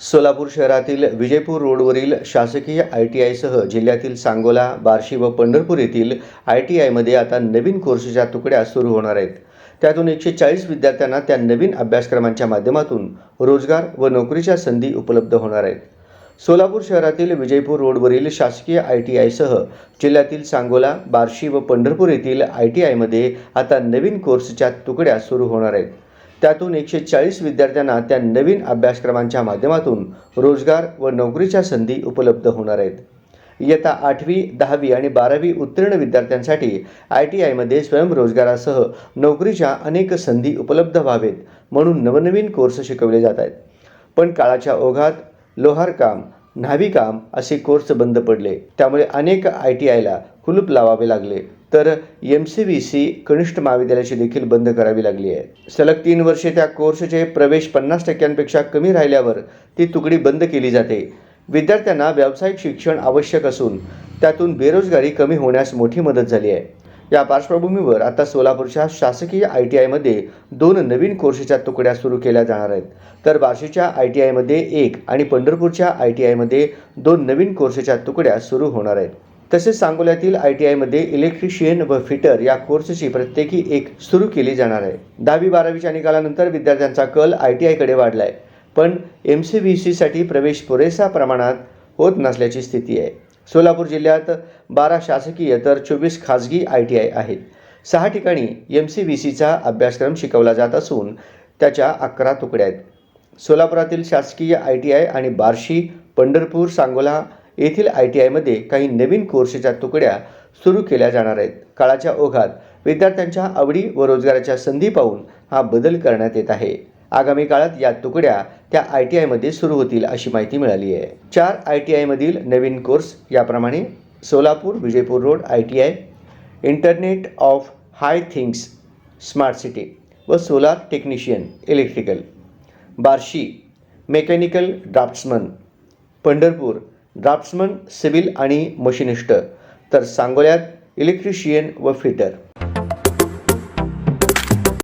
सोलापूर शहरातील विजयपूर रोडवरील शासकीय आय टी आयसह जिल्ह्यातील सांगोला बार्शी व पंढरपूर येथील आय टी आयमध्ये आता नवीन कोर्सच्या तुकड्या सुरू होणार आहेत. त्यातून एकशे चाळीस विद्यार्थ्यांना त्या नवीन अभ्यासक्रमांच्या माध्यमातून रोजगार व नोकरीच्या संधी उपलब्ध होणार आहेत. सोलापूर शहरातील विजयपूर रोडवरील शासकीय आय टी आयसह जिल्ह्यातील सांगोला बार्शी व पंढरपूर येथील आय टी आयमध्ये आता नवीन कोर्सच्या तुकड्या सुरू होणार आहेत. त्यातून एकशे चाळीस विद्यार्थ्यांना त्या नवीन अभ्यासक्रमांच्या माध्यमातून रोजगार व नोकरीच्या संधी उपलब्ध होणार आहेत. इयत्ता आठवी दहावी आणि बारावी उत्तीर्ण विद्यार्थ्यांसाठी आय टी आयमध्ये स्वयंरोजगारासह नोकरीच्या अनेक संधी उपलब्ध व्हावेत म्हणून नवनवीन कोर्स शिकवले जात आहेत. पण काळाच्या ओघात लोहारकाम न्हावीकाम असे कोर्स बंद पडले. त्यामुळे अनेक आय टी आयला कुलूप लावावे लागले. तर एम सी व्ही सी कनिष्ठ महाविद्यालयाची देखील बंद करावी लागली आहे. सलग तीन वर्षे त्या कोर्सचे प्रवेश पन्नास टक्क्यांपेक्षा कमी राहिल्यावर ती तुकडी बंद केली जाते. विद्यार्थ्यांना व्यावसायिक शिक्षण आवश्यक असून त्यातून बेरोजगारी कमी होण्यास मोठी मदत झाली आहे. या पार्श्वभूमीवर आता सोलापूरच्या शासकीय आय टी आयमध्ये दोन नवीन कोर्सच्या तुकड्या सुरू केल्या जाणार आहेत. तर बार्शीच्या आय टी आयमध्ये एक आणि पंढरपूरच्या आय टी आयमध्ये दोन नवीन कोर्सच्या तुकड्या सुरू होणार आहेत. तसेच सांगोल्यातील आय टी आयमध्ये इलेक्ट्रिशियन व फिटर या कोर्सची प्रत्येकी एक सुरू केली जाणार आहे. दहावी बारावीच्या निकालानंतर विद्यार्थ्यांचा कल आय टी आयकडे वाढला आहे पण एम सी व्ही सीसाठी प्रवेश पुरेसा प्रमाणात होत नसल्याची स्थिती आहे. सोलापूर जिल्ह्यात बारा शासकीय तर चोवीस खाजगी आय टी आय आहेत. सहा ठिकाणी एम सी व्ही सीचा अभ्यासक्रम शिकवला जात असून त्याच्या अकरा तुकड्या आहेत. सोलापुरातील शासकीय आय टी आय आणि बार्शी पंढरपूर सांगोला येथील आय टी आयमध्ये काही नवीन कोर्सेच्या तुकड्या सुरू केल्या जाणार आहेत. काळाच्या ओघात विद्यार्थ्यांच्या आवडी व रोजगाराच्या संधी पाहून हा बदल करण्यात येत आहे. आगामी काळात या तुकड्या त्या आय टी आयमध्ये सुरू होतील अशी माहिती मिळाली आहे. चार आय टी आयमधील नवीन कोर्स याप्रमाणे Solapur Vijaypur road I T I internet of high things smart city व solar technician electrical Barshi mechanical draftsman Pandharpur draftsman civil आणि मशिनिस्ट तर सांगोल्यात इलेक्ट्रिशियन व फिटर